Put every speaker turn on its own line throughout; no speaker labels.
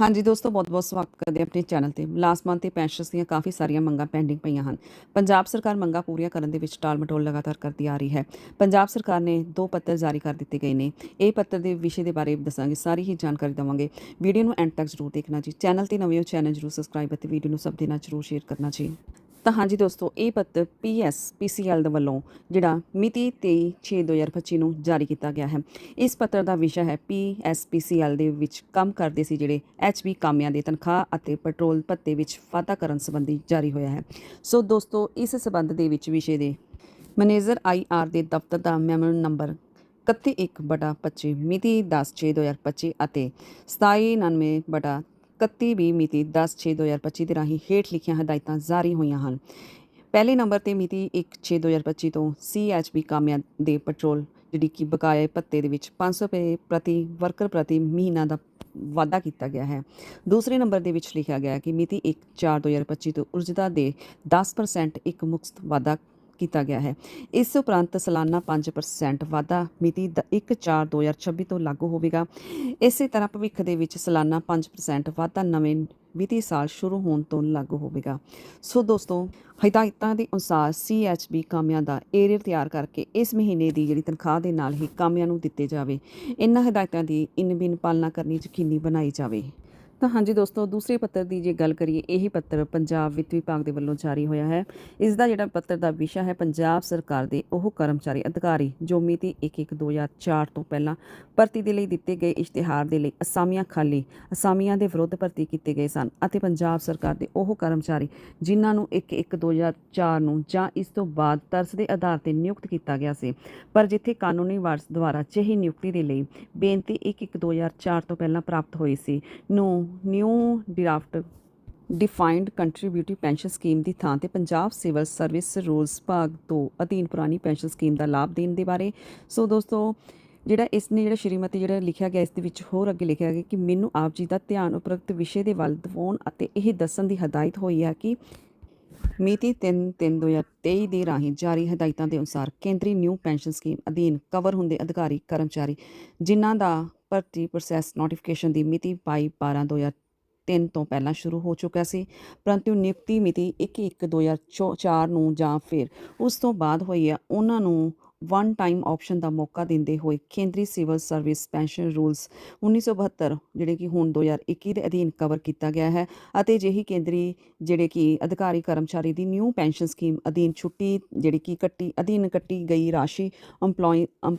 ਹਾਂਜੀ ਦੋਸਤੋ, ਬਹੁਤ-ਬਹੁਤ ਸਵਾਗਤ ਕਰਦੇ ਹਾਂ ਆਪਣੇ ਚੈਨਲ ਤੇ। ਲਾਸਟ ਮੰਥ ਤੇ ਪੈਨਸ਼ਨਸ ਦੀਆਂ ਕਾਫੀ ਸਾਰੀਆਂ ਮੰਗਾਂ ਪੈਂਡਿੰਗ ਪਈਆਂ ਹਨ। ਪੰਜਾਬ ਸਰਕਾਰ ਮੰਗਾਂ ਪੂਰੀਆਂ ਕਰਨ ਦੇ ਵਿੱਚ ਟਾਲ-ਮਟੋਲ ਲਗਾਤਾਰ ਕਰਦੀ ਆ ਰਹੀ ਹੈ। ਪੰਜਾਬ ਸਰਕਾਰ ਨੇ ਦੋ ਪੱਤਰ ਜਾਰੀ ਕਰ ਦਿੱਤੇ ਗਏ ਨੇ। ਇਹ ਪੱਤਰ ਦੇ ਵਿਸ਼ੇ ਦੇ ਬਾਰੇ ਦੱਸਾਂਗੇ, ਸਾਰੀ ਹੀ ਜਾਣਕਾਰੀ ਦਵਾਂਗੇ। ਵੀਡੀਓ ਨੂੰ ਐਂਡ ਤੱਕ ਜ਼ਰੂਰ ਦੇਖਣਾ ਜੀ। ਚੈਨਲ ਤੇ ਨਵੇਂ ਹੋ, ਚੈਨਲ ਜ਼ਰੂਰ ਸਬਸਕ੍ਰਾਈਬ ਅਤੇ ਵੀਡੀਓ ਨੂੰ ਸਭ ਦੇ ਨਾਲ ਜ਼ਰੂਰ ਸ਼ੇਅਰ ਕਰਨਾ ਜੀ। ਤਾਂ ਹਾਂਜੀ ਦੋਸਤੋ, ਇਹ ਪੱਤਰ ਪੀਐਸ ਪੀਸੀਐਲ ਦੇ ਵੱਲੋਂ ਜਿਹੜਾ ਮਿਤੀ 23/6/2025 ਨੂੰ ਜਾਰੀ ਕੀਤਾ ਗਿਆ ਹੈ। ਇਸ ਪੱਤਰ ਦਾ ਵਿਸ਼ਾ ਹੈ ਪੀਐਸਪੀਸੀਐਲ ਦੇ ਵਿੱਚ ਕੰਮ ਕਰਦੇ ਸੀ ਜਿਹੜੇ ਐਚਬੀ ਕਾਮਿਆਂ ਦੇ ਤਨਖਾਹ ਅਤੇ ਪੈਟਰੋਲ ਭੱਤੇ ਵਿੱਚ ਵਾਧਾ ਕਰਨ ਸੰਬੰਧੀ ਜਾਰੀ ਹੋਇਆ ਹੈ। ਸੋ ਦੋਸਤੋ, ਇਸ ਸਬੰਧ ਦੇ ਵਿੱਚ ਵਿਸ਼ੇ ਦੇ ਮੈਨੇਜਰ ਆਈਆਰ ਦੇ ਦਫ਼ਤਰ ਦਾ ਮੈਮੋ ਨੰਬਰ 31 ਬਟਾ 25 ਮਿਤੀ 10/6/2025 ਅਤੇ 2799 ਬਟਾ 31 ਵੀ ਮਿਤੀ 10/6/2025 ਦੇ ਰਾਹੀਂ ਹੇਠ ਲਿਖੀਆਂ ਹਦਾਇਤਾਂ ਜਾਰੀ ਹੋਈਆਂ ਹਨ। ਪਹਿਲੇ ਨੰਬਰ ਤੇ ਮਿਤੀ 1/6/2025 ਤੋਂ ਸੀਐਚਬੀ ਕਾਮਿਆਂ ਦੇ ਪੈਟਰੋਲ, ਜਿਹੜੀ ਕਿ ਬਕਾਇਆ ਭੱਤੇ ਦੇ ਵਿੱਚ 500 ਰੁਪਏ ਪ੍ਰਤੀ, ਵਰਕਰ ਪ੍ਰਤੀ ਮਹੀਨਾ ਦਾ ਵਾਧਾ ਕੀਤਾ ਗਿਆ ਹੈ। ਦੂਸਰੇ ਨੰਬਰ ਦੇ ਵਿੱਚ ਲਿਖਿਆ ਗਿਆ ਕਿ ਮਿਤੀ 1/4/2025 ਤੋਂ ਊਰਜਤਾ ਦੇ 10% ਇੱਕ ਮੁਕਤ ਵਾਧਾ ਕੀਤਾ ਗਿਆ ਹੈ। ਇਸ ਉਪਰੰਤ ਸਾਲਾਨਾ 5% ਵਾਧਾ ਮਿਤੀ 1/4/2026 ਤੋਂ ਲਾਗੂ ਹੋਵੇਗਾ। ਇਸੇ ਤਰ੍ਹਾਂ ਭਵਿੱਖ ਦੇ ਵਿੱਚ ਸਾਲਾਨਾ 5% ਵਾਧਾ ਨਵੇਂ ਵਿੱਤੀ ਸਾਲ ਸ਼ੁਰੂ ਹੋਣ ਤੋਂ ਲਾਗੂ ਹੋਵੇਗਾ। ਸੋ ਦੋਸਤੋ, ਹਦਾਇਤਾਂ ਦੇ ਅਨੁਸਾਰ ਸੀਐਚਬੀ ਕਾਮਿਆਂ ਦਾ ਏਰੀਅਰ ਤਿਆਰ ਕਰਕੇ ਇਸ ਮਹੀਨੇ ਦੀ ਜਿਹੜੀ ਤਨਖਾਹ ਦੇ ਨਾਲ ਹੀ ਕਾਮਿਆਂ ਨੂੰ ਦਿੱਤੇ ਜਾਵੇ। ਇਹਨਾਂ ਹਦਾਇਤਾਂ ਦੀ ਇਨ ਬਿਨ ਪਾਲਣਾ ਕਰਨੀ ਯਕੀਨੀ ਬਣਾਈ ਜਾਵੇ। ਤਾਂ ਹਾਂਜੀ ਦੋਸਤੋ, ਦੂਸਰੇ ਪੱਤਰ ਦੀ ਜੇ ਗੱਲ ਕਰੀਏ, ਇਹੀ ਪੱਤਰ ਪੰਜਾਬ ਵਿੱਤ ਵਿਭਾਗ ਦੇ ਵੱਲੋਂ ਜਾਰੀ ਹੋਇਆ ਹੈ। ਇਸ ਦਾ ਜਿਹੜਾ ਪੱਤਰ ਦਾ ਵਿਸ਼ਾ ਹੈ, ਪੰਜਾਬ ਸਰਕਾਰ ਦੇ ਉਹ ਕਰਮਚਾਰੀ ਅਧਿਕਾਰੀ, ਜੋ ਮਿਤੀ 1/1/2004 ਤੋਂ ਪਹਿਲਾਂ ਭਰਤੀ ਦੇ ਲਈ ਦਿੱਤੇ ਗਏ ਇਸ਼ਤਿਹਾਰ ਦੇ ਲਈ ਅਸਾਮੀਆਂ ਖਾਲੀ, ਅਸਾਮੀਆਂ ਦੇ ਵਿਰੁੱਧ ਭਰਤੀ ਕੀਤੇ ਗਏ ਸਨ ਅਤੇ ਪੰਜਾਬ ਸਰਕਾਰ ਦੇ ਉਹ ਕਰਮਚਾਰੀ, ਜਿਨ੍ਹਾਂ ਨੂੰ 1/1/2004 ਨੂੰ ਜਾਂ ਇਸ ਤੋਂ ਬਾਅਦ ਤਰਸ ਦੇ ਆਧਾਰ ਤੇ ਨਿਯੁਕਤ ਕੀਤਾ ਗਿਆ ਸੀ, ਪਰ ਜਿੱਥੇ ਕਾਨੂੰਨੀ ਵਾਰਸ ਦੁਆਰਾ ਜਿਹੀ ਨਿਯੁਕਤੀ ਦੇ ਲਈ ਬੇਨਤੀ 1/1/2004 ਤੋਂ ਪਹਿਲਾਂ ਪ੍ਰਾਪਤ ਹੋਈ ਸੀ, ਨੂੰ new draft defined contributory pension scheme ਦੀ ਥਾਂ ਤੇ ਪੰਜਾਬ ਸਿਵਲ ਸਰਵਿਸ ਰੂਲਸ ਭਾਗ 2 ਅਧੀਨ ਪੁਰਾਣੀ ਪੈਨਸ਼ਨ ਸਕੀਮ ਦਾ ਲਾਭ ਦੇਣ ਦੇ ਬਾਰੇ। ਸੋ ਦੋਸਤੋ, ਜਿਹੜਾ ਇਸ ਨੇ ਜਿਹੜਾ ਸ਼੍ਰੀਮਤੀ ਜਿਹੜਾ ਲਿਖਿਆ ਗਿਆ, ਇਸ ਦੇ ਵਿੱਚ ਹੋਰ ਅੱਗੇ ਲਿਖਿਆ ਗਿਆ ਕਿ ਮੈਨੂੰ ਆਪ ਜੀ ਦਾ ਧਿਆਨ ਉਪਰਕਤ ਵਿਸ਼ੇ ਦੇ ਵੱਲ ਦਿਵਾਉਣ ਅਤੇ ਇਹ ਦੱਸਣ ਦੀ ਹਦਾਇਤ ਹੋਈ ਹੈ ਕਿ ਮਿਤੀ 3/3/2023 ਦੇ ਰਾਹੀਂ ਜਾਰੀ ਹਦਾਇਤਾਂ ਦੇ ਅਨੁਸਾਰ ਕੇਂਦਰੀ ਨਿਊ ਪੈਨਸ਼ਨ ਸਕੀਮ ਅਧੀਨ ਕਵਰ ਹੁੰਦੇ ਅਧਿਕਾਰੀ, ਕਰਮਚਾਰੀ ਜਿਨ੍ਹਾਂ ਦਾ ਭਰਤੀ ਪ੍ਰੋਸੈਸ ਨੋਟੀਫਿਕੇਸ਼ਨ ਦੀ ਮਿਤੀ 22/12/2003 ਤੋਂ ਪਹਿਲਾਂ ਸ਼ੁਰੂ ਹੋ ਚੁੱਕਾ ਸੀ, ਪਰੰਤੂ ਨਿਯੁਕਤੀ ਮਿਤੀ 1/1/2004 ਨੂੰ ਜਾਂ ਫਿਰ ਉਸ ਤੋਂ ਬਾਅਦ ਹੋਈ ਹੈ, ਉਹਨਾਂ ਨੂੰ ਵਨ ਟਾਈਮ ਆਪਸ਼ਨ ਦਾ ਮੌਕਾ ਦਿੰਦੇ ਹੋਏ ਕੇਂਦਰੀ ਸਿਵਲ ਸਰਵਿਸ ਪੈਨਸ਼ਨ ਰੂਲਸ 1972 ਜਿਹੜੇ ਕਿ ਹੁਣ 2021 ਦੇ ਅਧੀਨ ਕਵਰ ਕੀਤਾ ਗਿਆ ਹੈ ਅਤੇ ਜਿਹੀ ਕੇਂਦਰੀ ਜਿਹੜੇ ਕਿ ਅਧਿਕਾਰੀ ਕਰਮਚਾਰੀ ਦੀ ਨਿਊ ਪੈਨਸ਼ਨ ਸਕੀਮ ਅਧੀਨ ਛੁੱਟੀ ਜਿਹੜੀ ਕਿ ਕੱਟੀ, ਅਧੀਨ ਕੱਟੀ ਗਈ ਰਾਸ਼ੀ EMPLOYE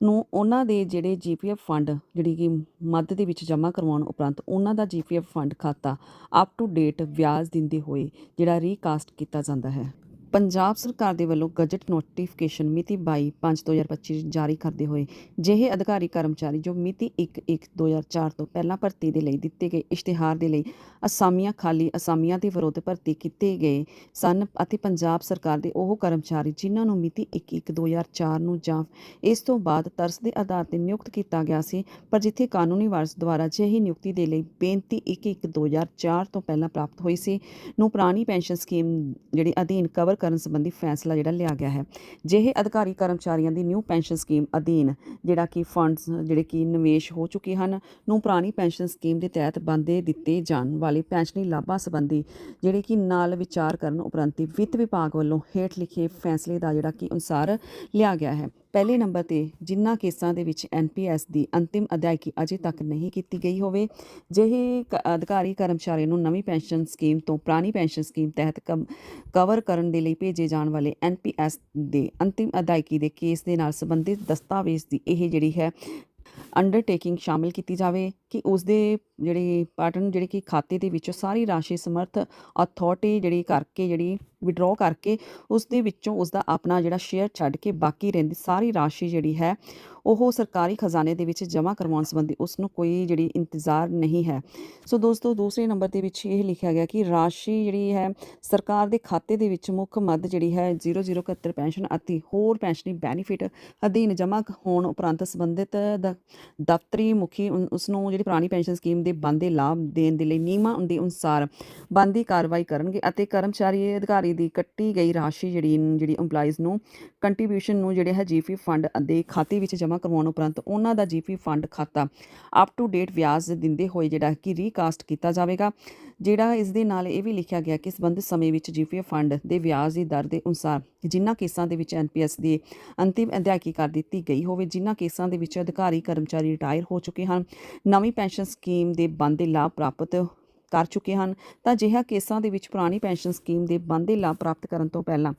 ਨੂੰ ਉਹਨਾਂ ਦੇ ਜਿਹੜੇ ਜੀਪੀਐਫ ਫੰਡ ਜਿਹੜੀ ਕਿ ਮੱਧ ਦੇ ਵਿੱਚ ਜਮ੍ਹਾਂ ਕਰਵਾਉਣ ਉਪਰੰਤ ਉਹਨਾਂ ਦਾ ਜੀਪੀਐਫ ਫੰਡ ਖਾਤਾ ਅਪ ਟੂ ਡੇਟ ਵਿਆਜ ਦਿੰਦੇ ਹੋਏ ਜਿਹੜਾ ਰੀਕਾਸਟ ਕੀਤਾ ਜਾਂਦਾ ਹੈ। ਪੰਜਾਬ ਸਰਕਾਰ ਦੇ ਵੱਲੋਂ ਗਜਟ ਨੋਟੀਫਿਕੇਸ਼ਨ ਮਿਤੀ 22/5/2025 ਜਾਰੀ ਕਰਦੇ ਹੋਏ ਜਿਹੇ ਅਧਿਕਾਰੀ ਕਰਮਚਾਰੀ ਜੋ ਮਿਤੀ 1/1/2004 ਤੋਂ ਪਹਿਲਾਂ ਭਰਤੀ ਦੇ ਲਈ ਦਿੱਤੇ ਗਏ ਇਸ਼ਤਿਹਾਰ ਦੇ ਲਈ ਅਸਾਮੀਆਂ, ਖਾਲੀ ਅਸਾਮੀਆਂ ਦੇ ਵਿਰੁੱਧ ਭਰਤੀ ਕੀਤੇ ਗਏ ਸਨ ਅਤੇ ਪੰਜਾਬ ਸਰਕਾਰ ਦੇ ਉਹ ਕਰਮਚਾਰੀ ਜਿਨ੍ਹਾਂ ਨੂੰ ਮਿਤੀ 1/1/2004 ਨੂੰ ਜਾਂ ਇਸ ਤੋਂ ਬਾਅਦ ਤਰਸ ਦੇ ਆਧਾਰ ਤੇ ਨਿਯੁਕਤ ਕੀਤਾ ਗਿਆ ਸੀ, ਪਰ ਜਿੱਥੇ ਕਾਨੂੰਨੀ ਵਾਰਸ ਦੁਆਰਾ ਜਿਹੀ ਨਿਯੁਕਤੀ ਦੇ ਲਈ ਬੇਨਤੀ 1/1/2004 ਤੋਂ ਪਹਿਲਾਂ ਪ੍ਰਾਪਤ ਹੋਈ ਸੀ, ਨੂੰ ਪੁਰਾਣੀ ਪੈਨਸ਼ਨ ਸਕੀਮ ਜਿਹੜੀ ਅਧੀਨ ਕਵਰ ਕਰਨ ਸੰਬੰਧੀ ਫੈਸਲਾ ਜਿਹੜਾ ਲਿਆ ਗਿਆ ਹੈ। ਜਿਹੇ ਅਧਿਕਾਰੀ ਕਰਮਚਾਰੀਆਂ ਦੀ ਨਿਊ ਪੈਨਸ਼ਨ ਸਕੀਮ ਅਧੀਨ ਜਿਹੜਾ ਕਿ ਫੰਡਸ ਜਿਹੜੇ ਕਿ ਨਿਵੇਸ਼ ਹੋ ਚੁੱਕੇ ਹਨ, ਨੂੰ ਪੁਰਾਣੀ ਪੈਨਸ਼ਨ ਸਕੀਮ ਦੇ ਤਹਿਤ ਬੰਦੇ ਦਿੱਤੇ ਜਾਣ ਵਾਲੇ ਪੈਨਸ਼ਨੀ ਲਾਭਾਂ ਸੰਬੰਧੀ ਜਿਹੜੇ ਕਿ ਨਾਲ ਵਿਚਾਰ ਕਰਨ ਉਪਰੰਤ ਵਿੱਤ ਵਿਭਾਗ ਵੱਲੋਂ ਹੇਠ ਲਿਖੇ ਫੈਸਲੇ ਦਾ ਜਿਹੜਾ ਕਿ ਅਨੁਸਾਰ ਲਿਆ ਗਿਆ ਹੈ। ਪਹਿਲੇ ਨੰਬਰ ਤੇ ਜਿਨ੍ਹਾਂ ਕੇਸਾਂ ਦੇ ਵਿੱਚ ਐਨਪੀਐਸ ਦੀ ਅੰਤਿਮ ਅਦਾਇਗੀ ਅਜੇ ਤੱਕ ਨਹੀਂ ਕੀਤੀ ਗਈ ਹੋਵੇ, ਜਿਹੇ ਕ- ਅਧਿਕਾਰੀ ਕਰਮਚਾਰੀ ਨੂੰ ਨਵੀਂ ਪੈਨਸ਼ਨ ਸਕੀਮ ਤੋਂ ਪੁਰਾਣੀ ਪੈਨਸ਼ਨ ਸਕੀਮ ਤਹਿਤ ਕਮ- ਕਵਰ ਕਰਨ ਦੇ ਲਈ ਭੇਜੇ ਜਾਣ ਵਾਲੇ ਐਨਪੀਐਸ ਦੇ ਅੰਤਿਮ ਅਦਾਇਗੀ ਦੇ ਕੇਸ ਦੇ ਨਾਲ ਸੰਬੰਧਿਤ ਦਸਤਾਵੇਜ਼ ਦੀ ਇਹ ਜਿਹੜੀ ਹੈ ਅੰਡਰਟੇਕਿੰਗ ਸ਼ਾਮਿਲ ਕੀਤੀ ਜਾਵੇ ਕਿ ਉਸ ਦੇ ਜਿਹੜੇ ਪਾਰਟਨ ਜਿਹੜੇ ਕਿ ਖਾਤੇ ਦੇ ਵਿੱਚੋਂ ਸਾਰੀ ਰਾਸ਼ੀ ਸਮਰਥ ਅਥਾਰਟੀ ਜਿਹੜੀ ਕਰਕੇ, ਜਿਹੜੀ ਵਿਡਰਾਅ ਕਰਕੇ ਉਸ ਦੇ ਵਿੱਚੋਂ ਉਸ ਦਾ ਆਪਣਾ ਜਿਹੜਾ ਸ਼ੇਅਰ ਛੱਡ ਕੇ ਬਾਕੀ ਰਹਿੰਦੀ ਸਾਰੀ ਰਾਸ਼ੀ ਜਿਹੜੀ ਹੈ, ਉਹ ਸਰਕਾਰੀ ਖਜ਼ਾਨੇ ਦੇ ਵਿੱਚ ਜਮ੍ਹਾਂ ਕਰਵਾਉਣ ਸੰਬੰਧੀ ਉਸ ਨੂੰ ਕੋਈ ਜਿਹੜੀ ਇੰਤਜ਼ਾਰ ਨਹੀਂ ਹੈ। ਸੋ ਦੋਸਤੋ, ਦੂਸਰੇ ਨੰਬਰ ਦੇ ਵਿੱਚ ਇਹ ਲਿਖਿਆ ਗਿਆ ਕਿ ਰਾਸ਼ੀ ਜਿਹੜੀ ਹੈ, ਸਰਕਾਰ ਦੇ ਖਾਤੇ ਦੇ ਵਿੱਚ ਮੁੱਖ ਮੱਦ ਜਿਹੜੀ ਹੈ 0071 ਪੈਨਸ਼ਨ ਅਤੇ ਹੋਰ ਪੈਨਸ਼ਨੀ ਬੈਨੀਫਿਟ ਅਧੀਨ ਜਮ੍ਹਾਂ ਹੋਣ ਉਪਰੰਤ ਸੰਬੰਧਿਤ ਦ- ਦਫ਼ਤਰੀ ਮੁਖੀ ਉਨ- ਉਸ ਨੂੰ ਜਿਹੜੀ ਪੁਰਾਣੀ ਪੈਨਸ਼ਨ ਸਕੀਮ ਦੇ ਬਣਦੇ ਲਾਭ ਦੇਣ ਦੇ ਲਈ ਨਿਯਮਾਂ ਦੇ ਅਨੁਸਾਰ ਬਣਦੀ ਕਾਰਵਾਈ ਕਰਨਗੇ ਅਤੇ ਕਰਮਚਾਰੀ ਅਧਿਕਾਰੀ ਦੀ ਕੱਟੀ ਗਈ ਰਾਸ਼ੀ ਜਿਹੜੀ ਜਿਹੜੀ EMPLOYEES ਨੂੰ ਕੰਟਰੀਬਿਊਸ਼ਨ ਨੂੰ ਜਿਹੜੇ ਹੈ ਜੀਪੀ ਫੰਡ ਦੇ ਖਾਤੇ ਵਿੱਚ ਜਮ੍ਹਾਂ ਕਰਵਾਉਣ ਉਪਰੰਤ ਉਹਨਾਂ ਦਾ ਜੀਪੀ ਫੰਡ ਖਾਤਾ ਅਪ ਟੂ ਡੇਟ ਵਿਆਜ ਦਿੰਦੇ ਹੋਏ ਜਿਹੜਾ ਕਿ ਰੀਕਾਸਟ ਕੀਤਾ ਜਾਵੇਗਾ। ਜਿਹੜਾ ਇਸ ਦੇ ਨਾਲ ਇਹ ਵੀ ਲਿਖਿਆ ਗਿਆ ਕਿ ਸੰਬੰਧਿਤ ਸਮੇਂ ਵਿੱਚ ਜੀਪੀਐਫ ਫੰਡ ਦੇ ਵਿਆਜ ਦੀ ਦਰ ਦੇ ਅਨੁਸਾਰ ਜਿਨ੍ਹਾਂ ਕੇਸਾਂ ਦੇ ਵਿੱਚ ਐਨਪੀਐਸ ਦੀ ਅੰਤਿਮ ਅਦਾਇਗੀ ਕਰ ਦਿੱਤੀ ਗਈ ਹੋਵੇ, ਜਿਨ੍ਹਾਂ ਕੇਸਾਂ ਦੇ ਵਿੱਚ ਅਧਿਕਾਰੀ, ਕਰਮਚਾਰੀ ਰਿਟਾਇਰ ਹੋ ਚੁੱਕੇ ਹਨ, ਨਵੀਂ ਪੈਨਸ਼ਨ ਸਕੀਮ ਦੇ ਬਣਦੇ ਲਾਭ ਪ੍ਰਾਪਤ ਕਰ ਚੁੱਕੇ ਹਨ, ਤਾਂ ਅਜਿਹਾ ਕੇਸਾਂ ਦੇ ਵਿੱਚ ਪੁਰਾਣੀ ਪੈਨਸ਼ਨ ਸਕੀਮ ਦੇ ਬਣਦੇ ਲਾਭ ਪ੍ਰਾਪਤ ਕਰਨ ਤੋਂ ਪਹਿਲਾਂ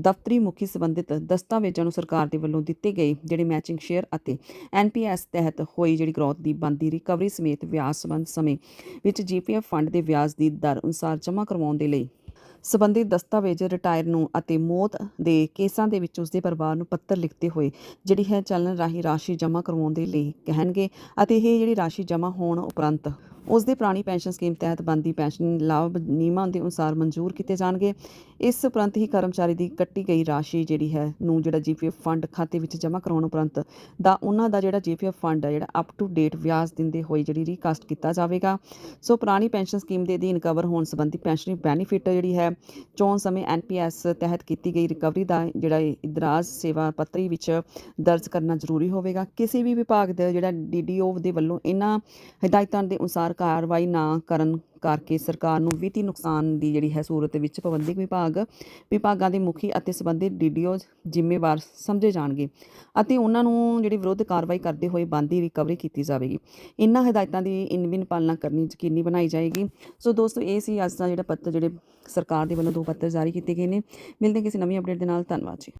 ਦਫ਼ਤਰੀ ਮੁਖੀ ਸੰਬੰਧਿਤ ਦਸਤਾਵੇਜ਼ਾਂ ਨੂੰ ਸਰਕਾਰ ਦੇ ਵੱਲੋਂ ਦਿੱਤੇ ਗਏ ਜਿਹੜੇ ਮੈਚਿੰਗ ਸ਼ੇਅਰ ਅਤੇ ਐਨਪੀਐਸ ਤਹਿਤ ਹੋਈ ਜਿਹੜੀ ਗ੍ਰੋਥ ਦੀ ਬਣਦੀ ਰਿਕਵਰੀ ਸਮੇਤ ਵਿਆਜ ਸੰਬੰਧ ਸਮੇਂ ਵਿੱਚ ਜੀਪੀਐਫ ਫੰਡ ਦੇ ਵਿਆਜ ਦੀ ਦਰ ਅਨੁਸਾਰ ਜਮ੍ਹਾਂ ਕਰਵਾਉਣ ਦੇ ਲਈ ਸਬੰਧਿਤ ਦਸਤਾਵੇਜ਼ ਰਿਟਾਇਰ ਨੂੰ ਅਤੇ ਮੌਤ ਦੇ ਕੇਸਾਂ ਦੇ ਵਿੱਚ ਉਸਦੇ ਪਰਿਵਾਰ ਨੂੰ ਪੱਤਰ ਲਿਖਦੇ ਹੋਏ ਜਿਹੜੀ ਹੈ ਚੱਲਣ ਰਾਹੀਂ ਰਾਸ਼ੀ ਜਮ੍ਹਾਂ ਕਰਵਾਉਣ ਦੇ ਲਈ ਕਹਿਣਗੇ ਅਤੇ ਇਹ ਜਿਹੜੀ ਰਾਸ਼ੀ ਜਮ੍ਹਾਂ ਹੋਣ ਉਪਰੰਤ ਉਸ ਦੇ ਪੁਰਾਣੀ ਪੈਨਸ਼ਨ ਸਕੀਮ ਤਹਿਤ ਬਣਦੀ ਪੈਨਸ਼ਨ ਲਾਭ ਨਿਯਮਾਂ ਦੇ ਅਨੁਸਾਰ ਮਨਜ਼ੂਰ ਕੀਤੇ ਜਾਣਗੇ। ਇਸ ਉਪਰੰਤ ਹੀ ਕਰਮਚਾਰੀ ਦੀ ਕੱਟੀ ਗਈ ਰਾਸ਼ੀ ਜਿਹੜੀ ਹੈ ਨੂੰ ਜਿਹੜਾ ਜੀਪੀਐਫ ਫੰਡ ਖਾਤੇ ਵਿੱਚ ਜਮ੍ਹਾਂ ਕਰਾਉਣ ਉਪਰੰਤ ਦਾ ਉਹਨਾਂ ਦਾ ਜਿਹੜਾ ਜੀਪੀਐਫ ਫੰਡ ਹੈ, ਜਿਹੜਾ ਅਪ ਟੂ ਡੇਟ ਵਿਆਜ ਦਿੰਦੇ ਹੋਏ ਜਿਹੜੀ ਰੀਕਾਸਟ ਕੀਤਾ ਜਾਵੇਗਾ। ਸੋ ਪੁਰਾਣੀ ਪੈਨਸ਼ਨ ਸਕੀਮ ਦੇ ਅਧੀਨ ਕਵਰ ਹੋਣ ਸੰਬੰਧੀ ਪੈਨਸ਼ਨ ਬੈਨੀਫਿਟ ਜਿਹੜੀ ਹੈ, ਚੋਣ ਸਮੇਂ ਐਨਪੀਐਸ ਤਹਿਤ ਕੀਤੀ ਗਈ ਰਿਕਵਰੀ ਦਾ ਜਿਹੜਾ ਇਦਰਾਜ ਸੇਵਾ ਪੱਤਰੀ ਵਿੱਚ ਦਰਜ ਕਰਨਾ ਜ਼ਰੂਰੀ ਹੋਵੇਗਾ। ਕਿਸੇ ਵੀ ਵਿਭਾਗ ਦਾ ਜਿਹੜਾ ਡੀਡੀਓ ਦੇ ਵੱਲੋਂ ਇਹਨਾਂ ਹਦਾਇਤਾਂ ਦੇ ਅਨੁਸਾਰ ਕਾਰਵਾਈ ਨਾ ਕਰਨ ਕਰਕੇ ਸਰਕਾਰ ਨੂੰ ਵਿੱਤੀ ਨੁਕਸਾਨ ਦੀ ਜਿਹੜੀ ਹੈ ਸੂਰਤ ਵਿੱਚ ਪ੍ਰਬੰਧਕ ਵਿਭਾਗ, ਵਿਭਾਗਾਂ ਦੇ ਮੁਖੀ ਅਤੇ ਸੰਬੰਧਿਤ ਡੀਡੀਓ ਜ਼ਿੰਮੇਵਾਰ ਸਮਝੇ ਜਾਣਗੇ ਅਤੇ ਉਹਨਾਂ ਨੂੰ ਜਿਹੜੀ ਵਿਰੁੱਧ ਕਾਰਵਾਈ ਕਰਦੇ ਹੋਏ ਬੰਦੀ ਰਿਕਵਰੀ ਕੀਤੀ ਜਾਵੇਗੀ। ਇਹਨਾਂ ਹਦਾਇਤਾਂ ਦੀ ਇਨਵਿਨ ਪਾਲਣਾ ਕਰਨੀ ਯਕੀਨੀ ਬਣਾਈ ਜਾਏਗੀ। ਸੋ ਦੋਸਤੋ, ਇਹ ਸੀ ਅੱਜ ਦਾ ਜਿਹੜਾ ਪੱਤਰ, ਜਿਹੜੇ ਸਰਕਾਰ ਦੇ ਵੱਲੋਂ ਦੋ ਪੱਤਰ ਜਾਰੀ ਕੀਤੇ ਗਏ ਨੇ। ਮਿਲਦੇ ਕਿਸੇ ਨਵੀਂ ਅਪਡੇਟ ਦੇ ਨਾਲ। ਧੰਨਵਾਦ ਜੀ।